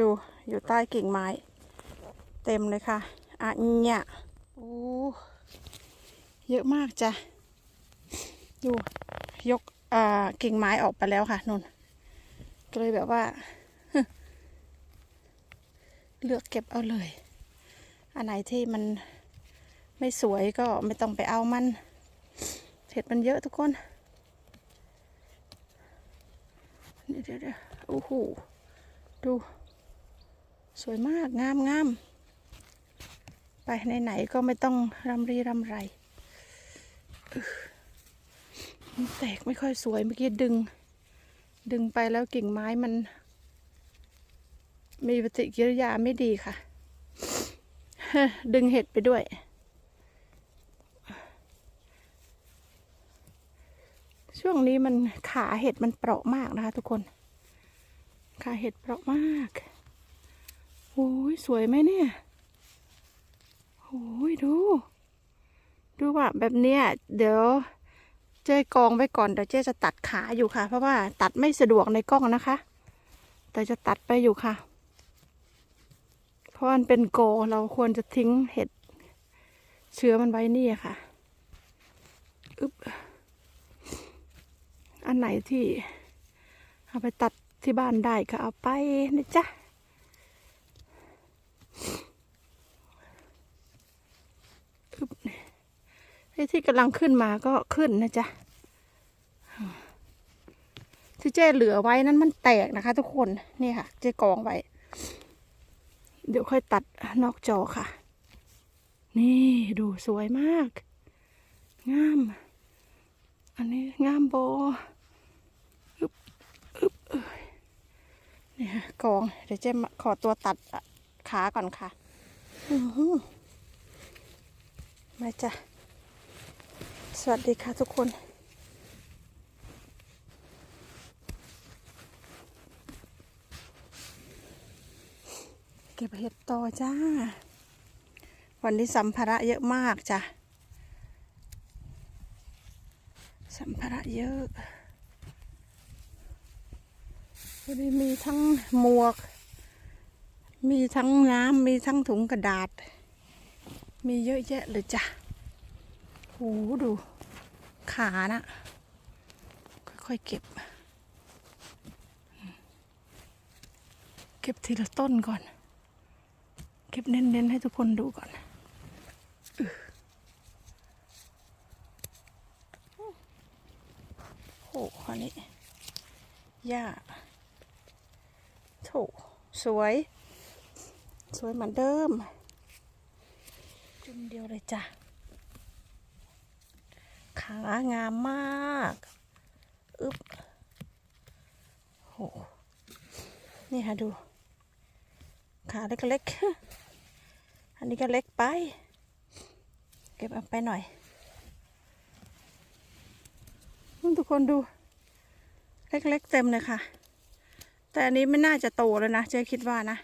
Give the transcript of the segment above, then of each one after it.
ดูอยู่ใต้กิ่งไม้ เต็มเลยค่ะอะเนี่ยโอ้เยอะมากจ้ะดูยกอ่ากิ่งไม้ออกไปแล้วค่ะนุ่นก็เลยแบบว่า เลือกเก็บเอาเลย อันไหนที่มันไม่สวยก็ไม่ต้องไปเอามันเห็ดมันเยอะทุกคนเดี๋ยวเดี๋ยวโอ้โหดู สวยมากงามงามไปไหนๆก็ไม่ต้องรำรีรำไรมันแตกไม่ค่อยสวยเมื่อกี้ดึง ดึงไปแล้วกิ่งไม้มัน มีปฏิกิริยาไม่ดีค่ะ ดึงเห็ดไปด้วย ช่วงนี้มันขาเห็ดมันเปราะมากนะคะทุกคน ขาเห็ดเปราะมาก โอ้ยสวยไหมเนี่ยโอ้ยดู ดูว่าแบบเนี้ยเดี๋ยวเจ๊กองไว้ก่อนเดี๋ยวเจ๊จะตัดขาอยู่ค่ะ เพราะว่าตัดไม่สะดวกในกล้องนะคะ แต่จะตัดไปอยู่ค่ะ เพราะมันเป็นโกเราควรจะทิ้งเห็ด เชื้อมันไว้นี่ค่ะอึบอันไหนที่ เอาไปตัดที่บ้านได้ก็เอาไปนะจ๊ะอึ๊บไอ้ ที่กำลังขึ้นมาก็ขึ้นนะจ๊ะที่เจ๊เหลือไว้นั้นมันแตกนะคะ ทุกคนนี่ค่ะ เจ๊กองไว้ เดี๋ยวค่อยตัดนอกจอค่ะ นี่ดูสวยมาก งาม อันนี้งามโบอึบอึบเอ้ยนี่ค่ะกอง เดี๋ยวเจ๊ขอตัวตัดขาก่อนค่ะมาจ้ะ วัสดีค่ะทุกคนเก็บเห็ดต่อจ้า วันนี้สัมภาระเยอะมากจ้ะ สัมภาระเยอะ วันนี้มีทั้งหมวก มีทั้งน้ำ มีทั้งถุงกระดาษ มีเยอะแยะเลยจ้ะ โหดู ขานะค่อยๆเก็บ เก็บทีละต้นก่อน เก็บเน้นๆให้ทุกคนดูก่อนโอ้โหอันนี้หญ้าโถสวย สวยเหมือนเดิม จุ่มเดียวเลยจ้ะ ขางามมากอึ๊บโหนี่ค่ะดู ขาเล็กๆ อันนี้ก็เล็กไป เก็บเอาไปหน่อย ทุกคนดู เล็กๆเต็มเลยค่ะ แต่อันนี้ไม่น่าจะโตแล้วนะ เจ๊คิดว่านะ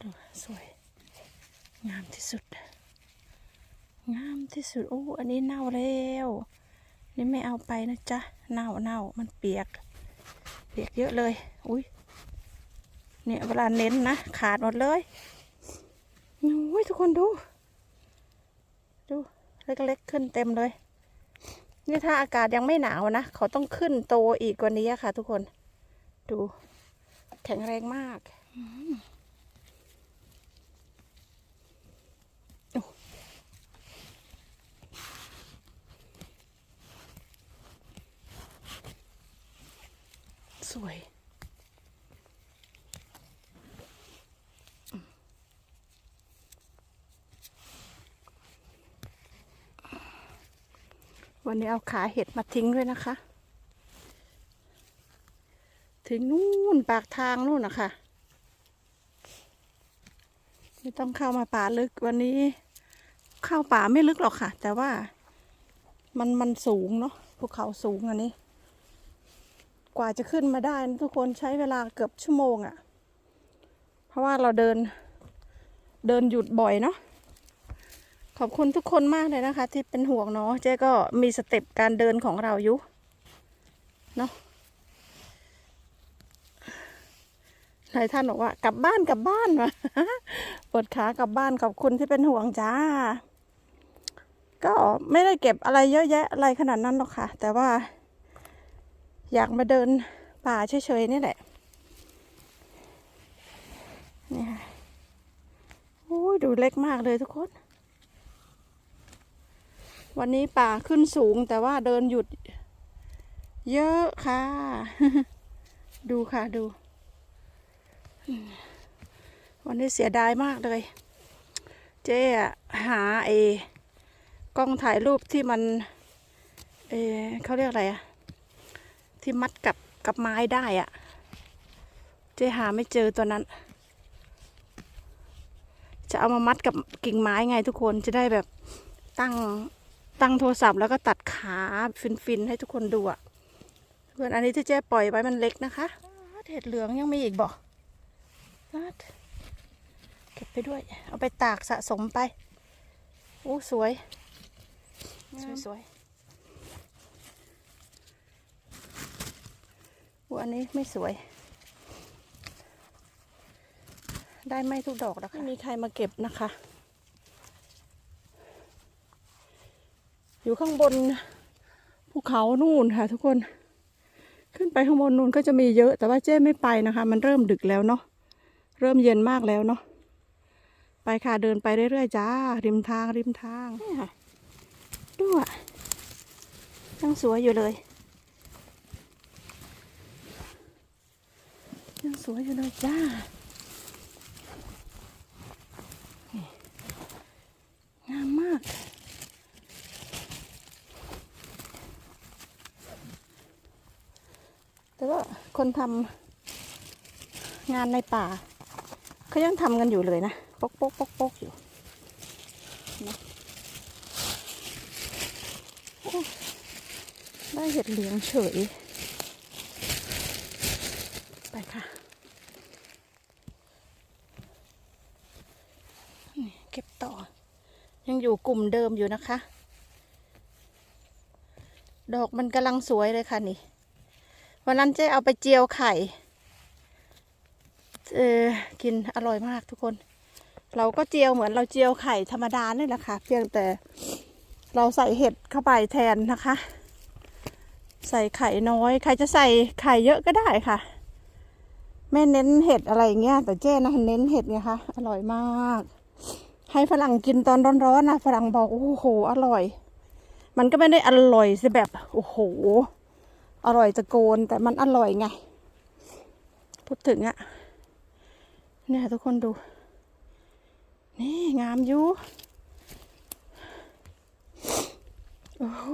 ดูสวย งามที่สุด งามที่สุด โอ้ อันนี้เน่าแล้ว นี่ไม่เอาไปนะจ๊ะ เน่าเน่ามันเปียก เปียกเยอะเลย อุ้ยเนี่ยเวลาเน้นนะ ขาดหมดเลยโอ้ยทุกคนดู ดู เล็กๆขึ้นเต็มเลย นี่ถ้าอากาศยังไม่หนาวนะเขาต้องขึ้นโตอีกกว่านี้ค่ะ ทุกคน ดู แข็งแรงมากอืมโอ้ สวย วันนี้เอาขาเห็ดมาทิ้งด้วยนะคะ ถึงนู่นปากทางนู่นนะคะไม่ต้องเข้ามาป่าลึกวันนี้ เข้าป่าไม่ลึกหรอกค่ะ แต่ว่ามันมันสูงเนาะภูเขาสูงอันนี้ กว่าจะขึ้นมาได้นะทุกคนใช้เวลาเกือบชั่วโมงอะ่ะ เพราะว่าเราเดินเดินหยุดบ่อยเนาะขอบคุณทุกคนมากเลยนะคะ ที่เป็นห่วงเนาะเจ๊ก็มีสเต็ปการเดินของเราอยู่เนาะหลายท่านบอกว่ากลับบ้านกลับบ้านมาปวดขากลับบ้านขอบคุณที่เป็นห่วงจ้า ก็ไม่ได้เก็บอะไรเยอะแยะอะไรขนาดนั้นหรอกค่ะ แต่ว่า อยากมาเดินป่าเฉยๆนี่แหละ นี่ค่ะโอ้ยดูเล็กมากเลยทุกคน วันนี้ป่าขึ้นสูงแต่ว่าเดินหยุด เยอะค่ะ ดูค่ะดู วันนี้เสียดายมากเลย เจ๊หาไอ้กล้องถ่ายรูปที่มัน เอเขาเรียกอะไรอะ ที่มัดกับกับไม้ได้อะเจ๊หาไม่เจอตัวนั้น จะเอามามัดกับกิ่งไม้ไงทุกคนจะได้แบบตั้งตั้งโทรศัพท์แล้วก็ตัดขาฟินๆให้ทุกคนดูอะเพื่อนอันนี้ที่เจ๊ปล่อยไว้มันเล็กนะคะเห็ดเหลืองยังมีอีกบ่นัดเก็บไปด้วย เอาไปตากสะสมไปโอ้สวย สวยสวย อ้อันนี้ไม่สวย ได้ไม่ทุกดอกแล้วค่ะไม่มีใครมาเก็บนะคะ อยู่ข้างบนภูเขานู่นค่ะ ทุกคน ขึ้นไปข้างบนนู่นก็จะมีเยอะ แต่ว่าเจ้ไม่ไปนะคะ มันเริ่มดึกแล้วเนาะ เริ่มเย็นมากแล้วเนาะ ไปค่ะเดินไปเรื่อยๆจ้า ริมทางริมทางนี่ค่ะดูอะยังสวยอยู่เลย ยังสวยอยู่เลยจ้างามมากแต่ว่าคนทำงานในป่าเขายังทำกันอยู่เลยนะปกปกปกปกอยู่นะได้เห็ดเหลืองเฉย ไปค่ะนี่เก็บต่อ ยังอยู่กลุ่มเดิมอยู่นะคะ ดอกมันกำลังสวยเลยค่ะนี่ วันนั้นเจ๊เอาไปเจียวไข่ เออกินอร่อยมากทุกคน เราก็เจียวเหมือนเราเจียวไข่ธรรมดานี่แหละค่ะ เพียงแต่เราใส่เห็ดเข้าไปแทนนะคะ ใส่ไข่น้อย ใครจะใส่ไข่เยอะก็ได้ค่ะไม่เน้นเห็ดอะไรเงี้ยแต่เจ๊นะเน้นเห็ดไงคะอร่อยมาก ให้ฝรั่งกินตอนร้อนๆนะฝรั่งบอกโอ้โห อร่อย มันก็ไม่ได้อร่อยสิแบบโอ้โห อร่อยตะโกนแต่มันอร่อยไง พูดถึงอะเนี่ยทุกคนดู นี่งามอยู่โอ้โห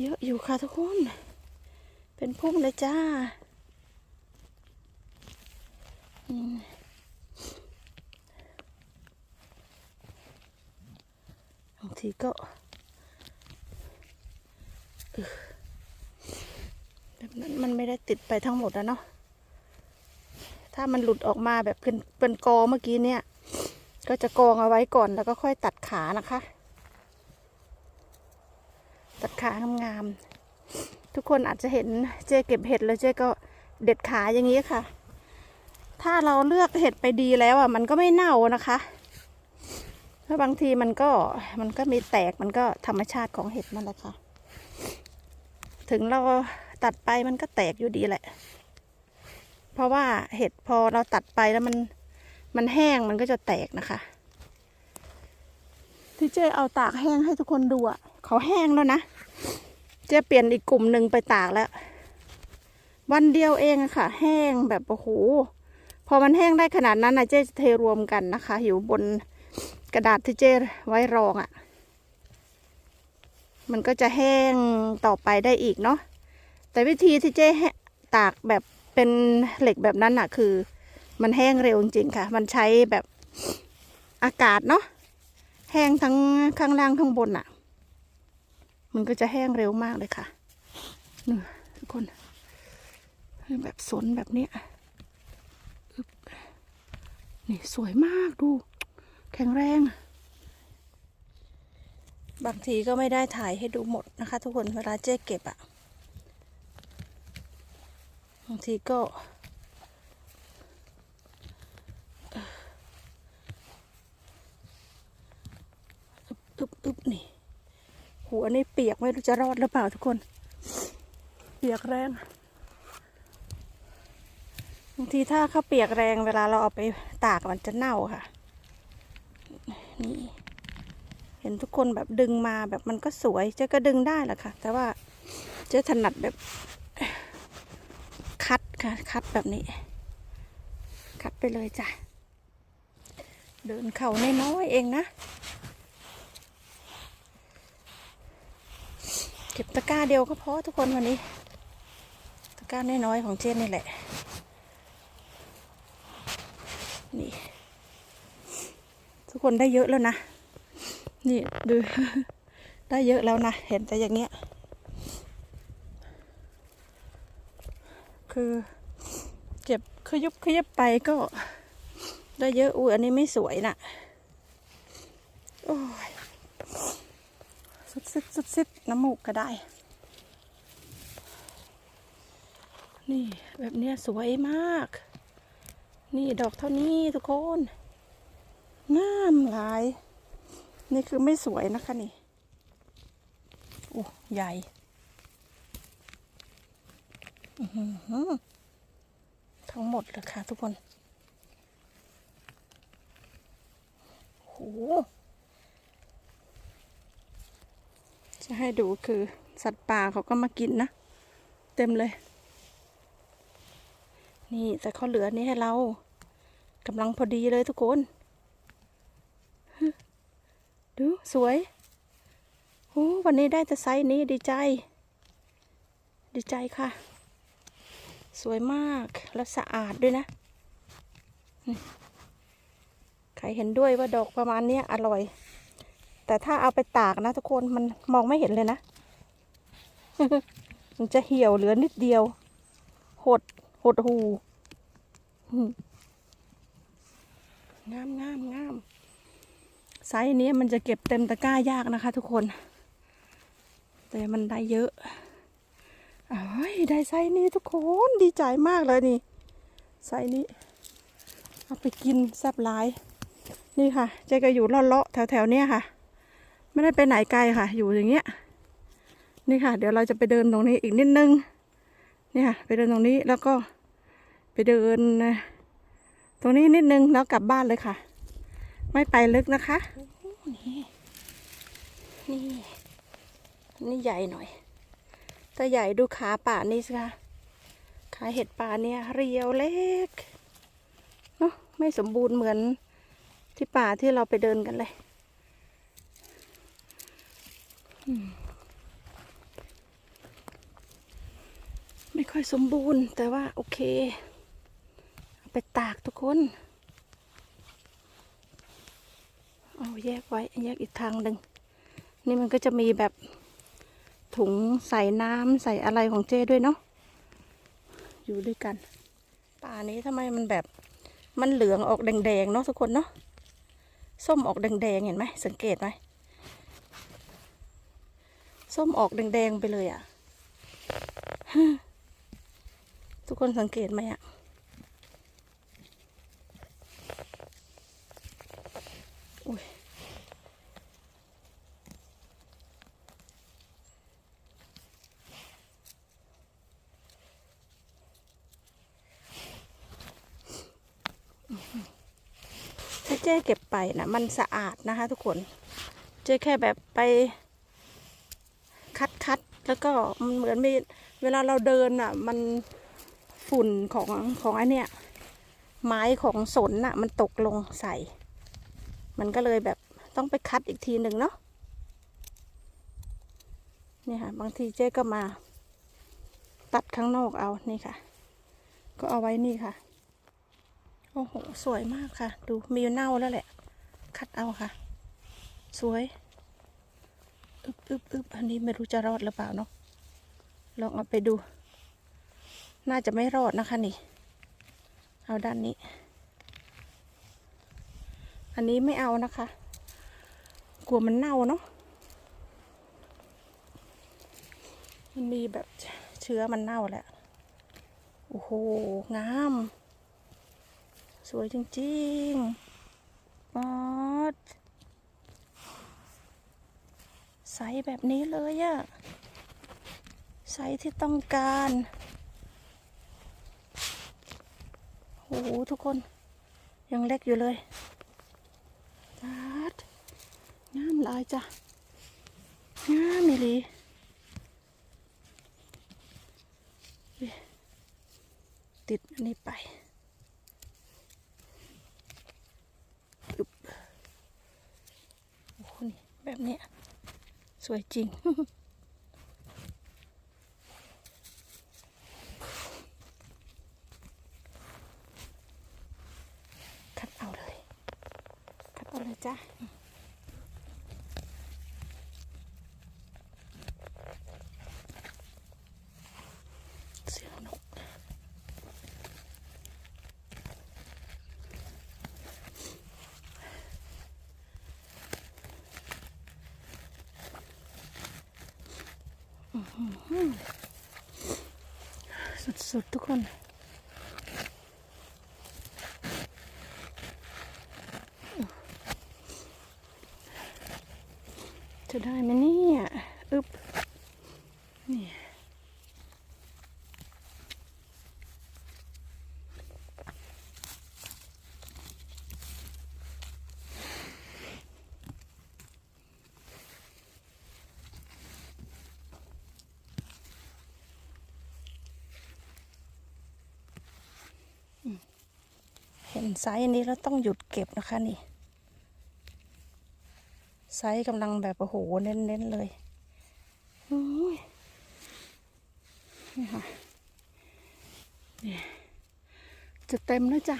เยอะอยู่ค่ะทุกคน เป็นพุ่มเลยจ้า อืมบาง ทีก็แบบนั้นมันไม่ได้ติดไปทั้งหมดนะเนาะ ถ้ามันหลุดออกมาแบบเป็นเป็นกอเมื่อกี้เนี่ย ก็จะกองเอาไว้ก่อนแล้วก็ค่อยตัดขานะคะ ตัดขางามๆ ทุกคนอาจจะเห็นเจ๊เก็บเห็ดแล้วเจ๊ก็เด็ดขาอย่างนี้ค่ะ ถ้าเราเลือกเห็ดไปดีแล้วอะมันก็ไม่เน่านะคะ เพราะบางทีมันก็มันก็มีแตกมันก็ธรรมชาติของเห็ดนั่นแหละค่ะ ถึงเราตัดไปมันก็แตกอยู่ดีแหละ เพราะว่าเห็ดพอเราตัดไปแล้วมันมันแห้งมันก็จะแตกนะคะ ที่เจ๊เอาตากแห้งให้ทุกคนดูอะเขาแห้งแล้วนะเจ๊เปลี่ยนอีกกลุ่มหนึ่งไปตากแล้ว วันเดียวเองอะค่ะ แห้งแบบโอ้โหพอมันแห้งได้ขนาดนั้นนะเจ๊จะเทรวมกันนะคะ อยู่บน กระดาษที่เจ๊ไว้รองอะ่ะ มันก็จะแห้งต่อไปได้อีกเนาะ แต่วิธีที่เจ๊ตากแบบเป็นเหล็กแบบนั้นอะคือ มันแห้งเร็วจริงๆค่ะ มันใช้แบบอากาศเนาะ แห้งทั้งข้างล่างข้างบนอะมันก็จะแห้งเร็วมากเลยค่ะนี่ทุกคน แบบสนแบบเนี้ยนี่สวยมากดู แข็งแรง บางทีก็ไม่ได้ถ่ายให้ดูหมดนะคะ ทุกคนเวลาเจ๊เก็บอะบางทีก็อึบอึบอึบนี่ หัวนี่เปียกไม่รู้จะรอดหรือเปล่าทุกคน เปียกแรงบางทีถ้าข้าวเปียกแรงเวลาเราเอาไปตากมันจะเน่าค่ะ นี่ เห็นทุกคนแบบดึงมาแบบมันก็สวยเจ๊ก็ดึงได้แหละค่ะ แต่ว่าเจ๊ถนัดแบบ คัดค่ะ คัดแบบนี้ คัดไปเลยจ้ะ เดินเข่าน้อยๆเองนะ เก็บตะกร้าเดียวก็พอทุกคนวันนี้ ตะกร้าน้อยๆของเจนนี่แหละ นี่ ทุ กคนได้เยอะแล้วนะ นี่ดู ได้เยอะแล้วนะ เห็นแต่อย่างเงี้ย คือเก็บขยุบขยับไปก็ ได้เยอะอุ้ยอันนี้ไม่สวยนะโอ้ย สุดซิดสุดซิดน้ำมูกก็ได้ นี่แบบเนี้ยสวยมาก นี่ดอกเท่านี้ทุกคน งามหลาย นี่คือไม่สวยนะคะนี่โอ้ใหญ่ทั้งหมดเลยค่ะทุกคนโหจะให้ดูคือสัตว์ป่าเขาก็มากินนะ เต็มเลย นี่แต่เขาเหลือนี้ให้เรากำลังพอดีเลยทุกคน ดูสวยโอ้วันนี้ได้แต่ไซส์นี้ดีใจ ดีใจค่ะ สวยมากและสะอาดด้วยนะ ใครเห็นด้วยว่าดอกประมาณนี้อร่อย แต่ถ้าเอาไปตากนะทุกคนมันมองไม่เห็นเลยนะ มันจะเหี่ยวเหลือนิดเดียว หดหดหูอืมงามงามงาม ไซส์นี้มันจะเก็บเต็มตะกร้ายากนะคะ ทุกคน แต่มันได้เยอะอได้ไซส์นี้ทุกคนดีใจมากเลยนี่ไซส์นี้ เอาไปกินแซ่บหลาย นี่ค่ะเจ๊ก็อยู่เลาะๆแถวๆเนี้ยค่ะ ไม่ได้ไปไหนไกลค่ะ อยู่อย่างเงี้ยนี่ค่ะ เดี๋ยวเราจะไปเดินตรงนี้อีกนิดนึงนี่ค่ะ ไปเดินตรงนี้แล้วก็ไปเดิน ตรงนี้นิดนึงแล้วกลับบ้านเลยค่ะ ไม่ไปลึกนะคะ นี่นี่นี่ใหญ่หน่อยแต่ใหญ่ดูขาป่านี่สิคะขาเห็ดป่าเนี่ยเรียวเล็กเนาะไม่สมบูรณ์เหมือนที่ป่าที่เราไปเดินกันเลยไม่ค่อยสมบูรณ์แต่ว่าโอเค เอาไปตากทุกคน เอาแยกไว้แยกอีกทางหนึ่งนี่มันก็จะมีแบบถุงใส่น้ำใส่อะไรของเจ้ด้วยเนาะอยู่ด้วยกันป่านี้ทำไมมันแบบมันเหลืองออกแดงๆเนาะทุกคนเนาะส้มออกแดงๆเห็นไหมสังเกตไหมส้มออกแดงๆไปเลยอะ่ะ ทุกคนสังเกตไหมอะ่ะ อุ้ยถ้าเจ๊เก็บไปนะมันสะอาดนะคะทุกคน เจ๊แค่แบบไปคัดคัดแล้วก็มันเหมือนมีเวลาเราเดินอะ มันฝุ่นของของอันเนี้ยไม้ของสนน่ะ มันตกลงใส่ มันก็เลยแบบต้องไปคัดอีกทีหนึ่งเนาะนี่ค่ะ บางทีเจ๊ก็มา ตัดข้างนอกเอานี่ค่ะ ก็เอาไว้นี่ค่ะ โอ้โห สวยมากค่ะ ดูมีเน่าแล้วแหละ คัดเอาค่ะ สวยอึบอึบอึบอันนี้ไม่รู้จะรอดหรือเปล่าเนาะลองเอาไปดู น่าจะไม่รอดนะคะนี่ เอาด้านนี้ อันนี้ไม่เอานะคะ กลัวมันเน่าเนาะมันมีแบบเชื้อมันเน่าแหละโอ้โห งาม สวยจริงๆปอดใสแบบนี้เลยอะใสที่ต้องการโอ้โหทุกคนยังเล็กอยู่เลย ปาดงามลายจ้ะงามอีหลีติดอันนี้ไปอึบโอ้โหนี่แบบเนี้ยสวยจริง คัดเอาเลย คัดเอาเลย จ้ะ เสียงนกอื้อหือสุดๆ ทุกคน จะได้ไหมเนี่ยอึบนี่เห็นไซส์นี้แล้วต้องหยุดเก็บนะคะนี่ ไซส์กำลังแบบโอ้โหเน้นๆเลยอุ้ยนี่ค่ะนี่จะเต็มแล้วจ้ะ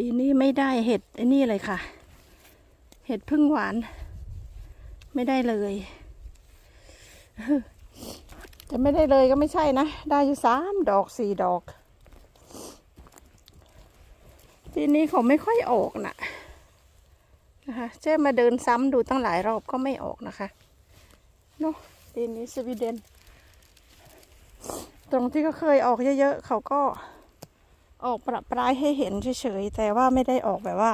ปีนี้ไม่ได้เห็ดไอ้นี่เลยค่ะ เห็ดพึ่งหวาน ไม่ได้เลย จะไม่ได้เลยก็ไม่ใช่นะ ได้อยู่สามดอกสี่ดอก ปีนี้เขาไม่ค่อยออกนะนะคะเจ๊มาเดินซ้ำดูตั้งหลายรอบก็ไม่ออกนะคะเนาะปีนี้สวีเดน ตรงที่เขาเคยออกเยอะๆเขาก็ ออกประปรายให้เห็นเฉยๆแต่ว่าไม่ได้ออกแบบว่า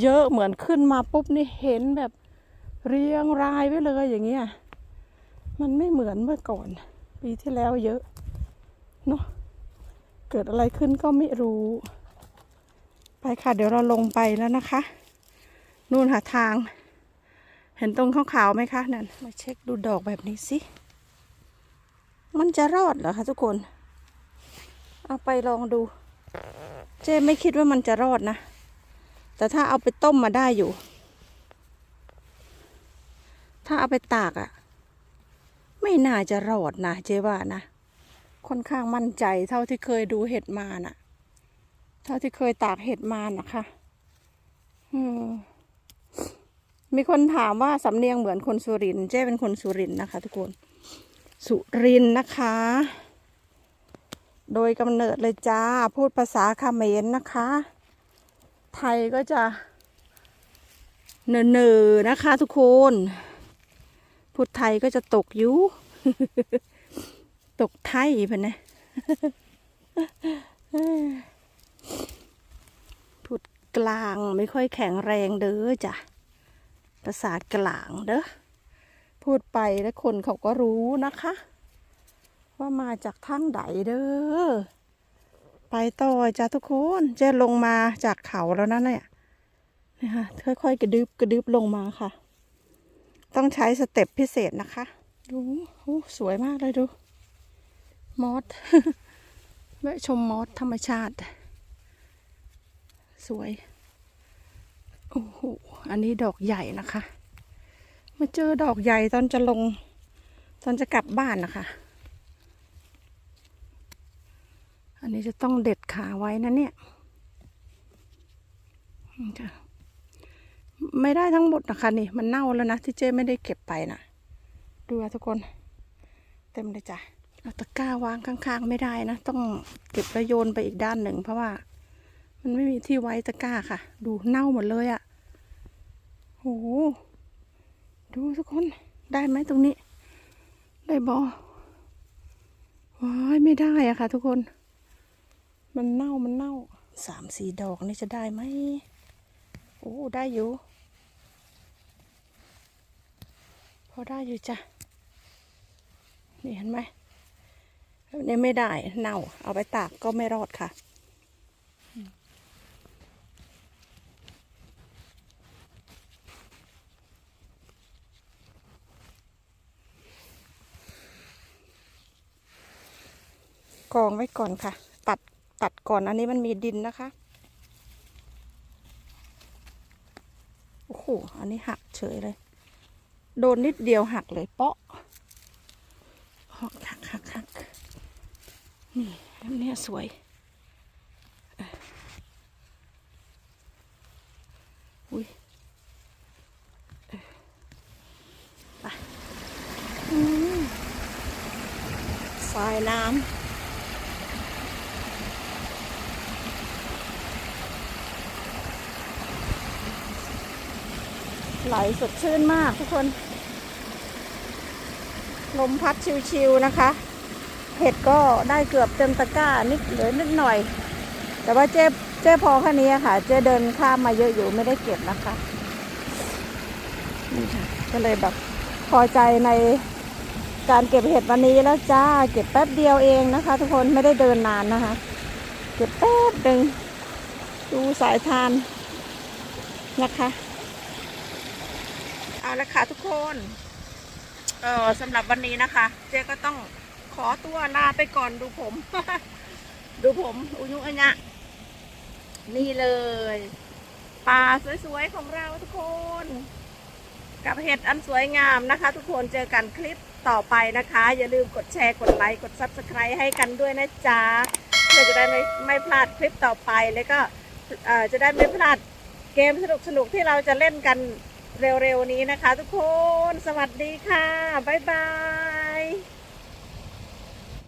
เยอะเหมือนขึ้นมาปุ๊บนี่เห็นแบบเรียงรายไว้เลยอย่างเงี้ยมันไม่เหมือนเมื่อก่อน ปีที่แล้วเยอะเนาะเกิดอะไรขึ้นก็ไม่รู้ ไปค่ะ เดี๋ยวเราลงไปแล้วนะคะ นู่นหาทาง เห็นตรงขาวๆไหมคะนั่นมาเช็คดูดอกแบบนี้สิ มันจะรอดเหรอคะทุกคน เอาไปลองดู เจ๊ไม่คิดว่ามันจะรอดนะ แต่ถ้าเอาไปต้มมาได้อยู่ ถ้าเอาไปตากอะ่ะ ไม่น่าจะรอดนะเจ๊ว่านะ ค่อนข้างมั่นใจเท่าที่เคยดูเห็ดมาน่ะ เท่าที่เคยตากเห็ดมานะคะอืมมีคนถามว่าสำเนียงเหมือนคนสุรินทร์เจ๊เป็นคนสุรินทร์นะคะ ทุกคน สุรินทร์นะคะ โดยกำเนิดเลยจ้า พูดภาษาคาเขมรนะคะ ไทยก็จะเนอๆนะคะทุกคน พูดไทยก็จะตกยุตกไทยเพื่อนนะพูดกลางไม่ค่อยแข็งแรงเด้อจ้ะภาษากลางเด้อพูดไปแล้วคนเขาก็รู้นะคะ ว่ามาจากทางใดเด้อ ไปต่อจ้ะทุกคนเจะลงมาจากเขาแล้วนั่นเนี่ยนะคะค่อยๆ กระดึบกระดึบลงมาค่ะ ต้องใช้สเต็ปพิเศษนะคะ ดูโอ้สวยมากเลยดู มอสแวะชมมอสธรรมชาติ สวย โอ้โห อันนี้ดอกใหญ่นะคะ มาเจอดอกใหญ่ตอนจะลง ตอนจะกลับบ้านนะคะ อันนี้จะต้องเด็ดขาไว้นะเนี่ยนี่ค่ะไม่ได้ทั้งหมดนะคะนี่ มันเน่าแล้วนะที่เจ้ไม่ได้เก็บไปนะดูทุกคน เต็มเลยจ้ะเอาตะกร้าวางข้างๆ ไม่ได้นะ ต้องเก็บแล้วโยนไปอีกด้านหนึ่ง เพราะว่า มันไม่มีที่ไว้ตะกร้าค่ะ ดูเน่าหมดเลยอะ่ะโหดูทุกคนได้ไหมตรงนี้ ได้บอว้ายไม่ได้อะค่ะ ทุกคน มันเน่ามันเน่าสามสี่ดอกนี่จะได้ไหมโอ้ได้อยู่ พอได้อยู่จ้ะ นี่เห็นไหมอันนี้ไม่ได้เน่า เอาไปตากก็ไม่รอดค่ะกองไว้ก่อนค่ะ ตัดก่อนอันนี้มันมีดินนะคะ โอ้โห อันนี้หักเฉยเลย โดนนิดเดียวหักเลยเปาะหักหักหักหักนี่อันนี้สวยอุ้ยไปอืมสายน้ำ ไหลสดชื่นมากทุกคน ลมพัดชิวๆนะคะ เห็ดก็ได้เกือบเต็มตะกร้านิดเหลือนิดหน่อย แต่ว่าเจ๊เจ๊พอแค่นี้ค่ะ เจ๊เดินข้ามมาเยอะอยู่ไม่ได้เก็บนะคะนี่ค่ะก็เลยแบบพอใจในการเก็บเห็ดวันนี้แล้วจ้า เก็บแป๊บเดียวเองนะคะ ทุกคนไม่ได้เดินนานนะคะ เก็บแป๊บหนึ่งดูสายทานนะคะ เอาละค่ะทุกคน เออสำหรับวันนี้นะคะ เจ๊ก็ต้องขอตัวลาไปก่อนดูผม ดูผม อุยุอัญญะนี่เลยปลาสวยๆของเราทุกคน กับเห็ดอันสวยงามนะคะ ทุกคนเจอกันคลิปต่อไปนะคะ อย่าลืมกดแชร์กดไลค์กด Subscribe ให้กันด้วยนะจ๊ะเพื่อจะได้ไม่ไม่พลาดคลิปต่อไปแล้วก็จะได้ไม่พลาดเกมสนุกๆที่เราจะเล่นกัน เร็วๆนี้นะคะทุกคน สวัสดีค่ะ บ๊ายบาย